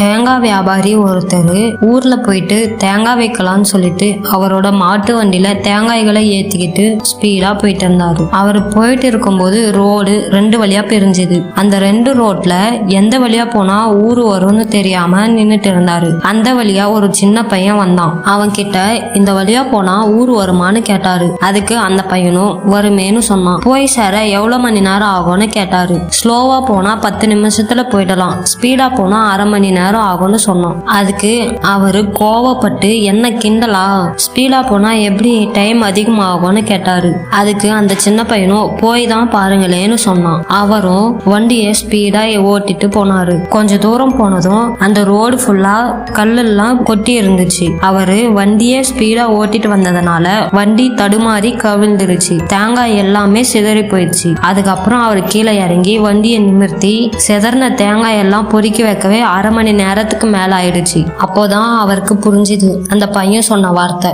தேங்காய் வியாபாரி ஒருத்தர் ஊர்ல போயிட்டு தேங்காய் வைக்கலாம்னு சொல்லிட்டு அவரோட மாட்டு வண்டியில தேங்காய்களை ஏத்திக்கிட்டு ஸ்பீடா போயிட்டு இருந்தாரு. அவர் போயிட்டு இருக்கும்போது ரோடு ரெண்டு வழியா பிரிஞ்சுது. அந்த ரெண்டு ரோட்ல எந்த வழியா போனா ஊர் வரும்னு தெரியாம நின்னுட்டு இருந்தாரு. அந்த வழியா ஒரு சின்ன பையன் வந்தான். அவன் கிட்ட இந்த வழியா போனா ஊர் வருமான்னு கேட்டாரு. அதுக்கு அந்த பையனும் வருமேன்னு சொன்னான். போய் சேர எவ்வளவு மணி நேரம் ஆகும்னு கேட்டாரு. ஸ்லோவா போனா பத்து நிமிஷத்துல போயிடலாம். ஸ்பீடா போனா அரை மணி நேரம் நேரம் ஆகும்னு சொன்னோம் அதுக்கு அவரு கோவப்பட்டு என்ன கிண்டலா? ஸ்பீடா போனா எப்படி டைம் அதிகமாகும்னு கேட்டாரு. அதுக்கு அந்த சின்ன பையனும் போய் தான் பாருங்களேன்னு சொன்னான். அவரும் வண்டியை ஸ்பீடா ஓட்டிட்டு போனாரு. கொஞ்ச தூரம் போனதும் அந்த ரோடு ஃபுல்லா கல்லெல்லாம் கொட்டி இருந்துச்சு. அவரு வண்டியை ஸ்பீடா ஓட்டிட்டு வந்ததுனால வண்டி தடுமாறி கவிழ்ந்துருச்சு. தேங்காய் எல்லாமே சிதறி போயிடுச்சு. அதுக்கப்புறம் அவர் கீழே இறங்கி வண்டியை நிமிர்த்தி சிதறின தேங்காய் எல்லாம் பொறுக்கி வைக்கவே அரை மணி நேரத்துக்கு மேல ஆயிடுச்சு அப்போதான் அவருக்கு புரிஞ்சுது. அந்த பையன் சொன்ன வார்த்தை.